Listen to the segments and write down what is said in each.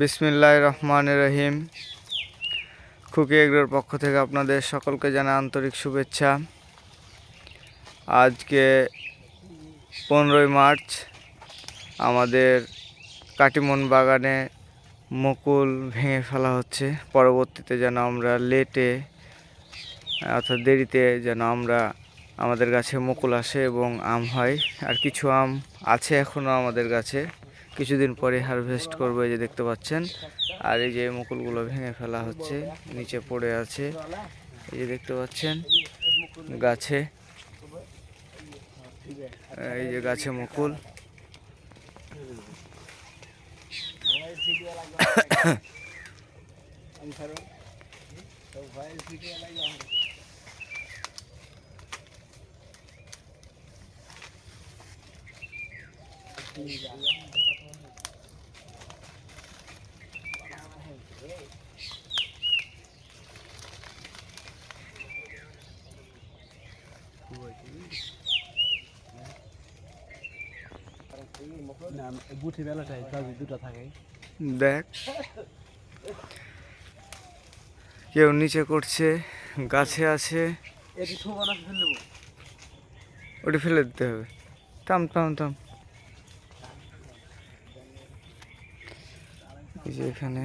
বিসমিল্লাহ রহমান রহিম। খুকি এগ্রোর পক্ষ থেকে আপনাদের সকলকে জানাই আন্তরিক শুভেচ্ছা। আজকে পনেরোই মার্চ, আমাদের কাটিমন বাগানে মুকুল ভেঙে ফেলা হচ্ছে। পরবর্তীতে যেন আমরা লেটে, অর্থাৎ দেরিতে যেন আমরা আমাদের গাছে মুকুল আসে এবং আম হয়। আর কিছু আম আছে এখনও আমাদের গাছে। কিছুদিন পরে হারভেস্ট করব, এই যে দেখতে পাচ্ছেন। আর এই যে মুকুলগুলো ভেঙে ফেলা হচ্ছে, নিচে পড়ে আছে। এই যে দেখতে পাচ্ছেন, গাছে। এই যে গাছে মুকুল। না বুঠি বেলাটাই কাজে দুটো থাকে। দেখ। কেউ নিচে করছে গাছে আছে। ওটা ফেলে দিতে হবে। থাম থাম থাম। এই যে এখানে।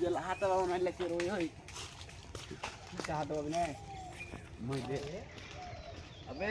যে হাতে পাবো না লেখে রই হই হাতে পাবি না মই দে আবে